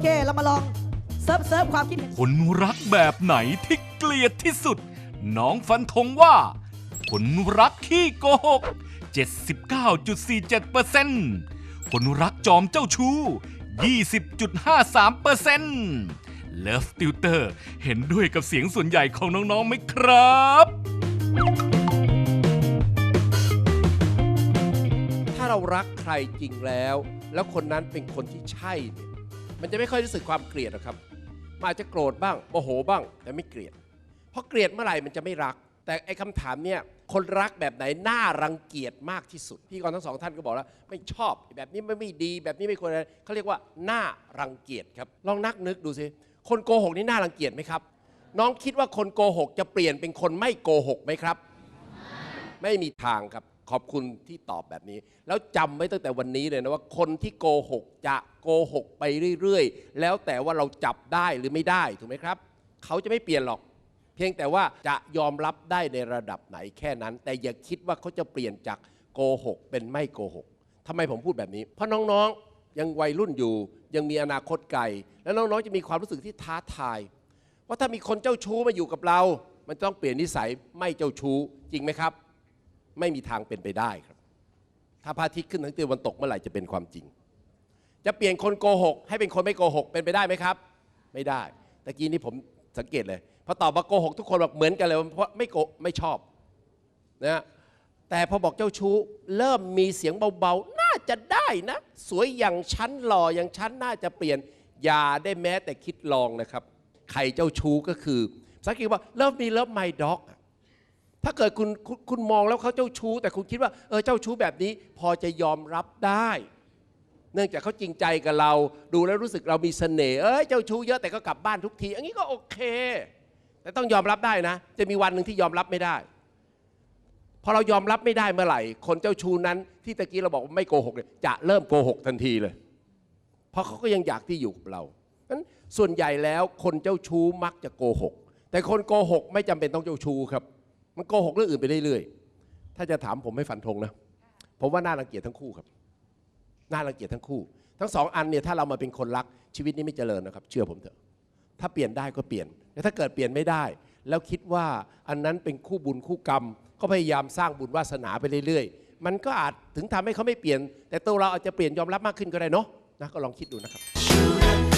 เค เรามาลองเซิร์ฟเซิร์ฟความคิดเห็นคนรักแบบไหนที่เกลียดที่สุด น้องฟันธงว่าคนรักขี้โกหก 79.47%คนรักจอมเจ้าชู้ 20.53%เลิฟติวเตอร์เห็นด้วยกับเสียงส่วนใหญ่ของน้องๆไหมครับ ถ้าเรารักใครจริงแล้ว แล้วคนนั้นเป็นคนที่ใช่เนี่ย มันจะไม่ค่อยรู้สึกความเกลียดหรอกครับมันอาจจะโกรธบ้างโมโหบ้าง แต่ไม่เกลียดเพราะเกลียดเมื่อไหร่มันจะไม่รัก แต่ไอ้คำถามเนี่ยคนรักแบบไหนน่ารังเกียจมากที่สุดพี่กรณ์ทั้งสองท่านก็บอกแล้ว ไม่ชอบแบบนี้ไม่ไม่ดี แบบนี้ไม่ควรอะไรเขาเรียกว่าน่ารังเกียจครับ ลองนักนึกดูสิคนโกหกนี่น่ารังเกียจไหมครับ น้องคิดว่าคนโกหกจะเปลี่ยนเป็นคนไม่โกหกไหมครับ ไม่มีทางครับ ขอบคุณที่ตอบแบบนี้ แล้วจำไว้ตั้งแต่วันนี้เลยนะว่าคนที่โกหกจะโกหกไปเรื่อยๆ แล้วแต่ว่าเราจับได้หรือไม่ได้ถูกไหมครับ เขาจะไม่เปลี่ยนหรอก เพียงแต่ว่าจะยอมรับได้ในระดับไหนแค่นั้น แต่อย่าคิดว่าเขาจะเปลี่ยนจากโกหกเป็นไม่โกหกทำไมผมพูดแบบนี้ เพราะน้องๆยังวัยรุ่นอยู่ ยังมีอนาคตไกลแล้วน้องๆจะมีความรู้สึกที่ท้าทายว่าถ้ามีคนเจ้าชู้มาอยู่กับเรา มันต้องเปลี่ยนนิสัยไม่เจ้าชู้จริงไหมครับ ไม่มีทางเป็นไปได้ครับ ถ้าพระอาทิตย์ขึ้นทางตะวันตกเมื่อไหร่จะเป็นความจริง จะเปลี่ยนคนโกหก ให้เป็นคนไม่โกหกเป็นไปได้ไหมครับ ไม่ได้ตะกี้นี้ผมสังเกตเลยพอตอบว่าโกหกทุกคนบอกเหมือนกันเลยเพราะไม่โกไม่ชอบนะแต่พอบอกเจ้าชู้เริ่มมีเสียงเบาๆ น่าจะได้นะ สวยอย่างฉันหล่ออย่างฉันน่าจะเปลี่ยนอย่าได้แม้แต่คิดลองนะครับ ใครเจ้าชู้ก็คือสักทีว่าเริ่มมีเริ่มไมด็อก ถ้าเกิดคุณคุณมองแล้วเขาเจ้าชู้ แต่คุณคิดว่าเออเจ้าชู้แบบนี้ พอจะยอมรับได้ เนื่องจากเขาจริงใจกับเรา ดูแล้วรู้สึกเรามีเสน่ห์เอ้ยเจ้าชู้เยอะแต่ก็กลับบ้านทุกที อันนี้ก็โอเค แต่ต้องยอมรับได้นะ จะมีวันหนึ่งที่ยอมรับไม่ได้พอเรายอมรับไม่ได้เมื่อไหร่ คนเจ้าชู้นั้น ที่ตะกี้เราบอกว่าไม่โกหกเนี่ยจะเริ่มโกหกทันทีเลย เพราะเขาก็ยังอยากที่อยู่กับเรานั้นส่วนใหญ่แล้วคนเจ้าชู้มักจะโกหก แต่คนโกหกไม่จำเป็นต้องเจ้าชู้ครับ มันโกหกเรื่องอื่นไปเรื่อยๆ ถ้าจะถามผมไม่ฟันธงนะ ผมว่าน่ารังเกียจทั้งคู่ครับ น่ารังเกียจทั้งคู่ ทั้งสองอันเนี่ยถ้าเรามาเป็นคนรักชีวิตนี้ไม่เจริญนะครับ เชื่อผมเถอะ ถ้าเปลี่ยนได้ก็เปลี่ยน แต่ถ้าเกิดเปลี่ยนไม่ได้ แล้วคิดว่าอันนั้นเป็นคู่บุญคู่กรรม ก็พยายามสร้างบุญวาสนาไปเรื่อยๆ มันก็อาจถึงทำให้เขาไม่เปลี่ยน แต่ตัวเราอาจจะเปลี่ยนยอมรับมากขึ้นก็ได้เนาะนะก็ลองคิดดูนะครับ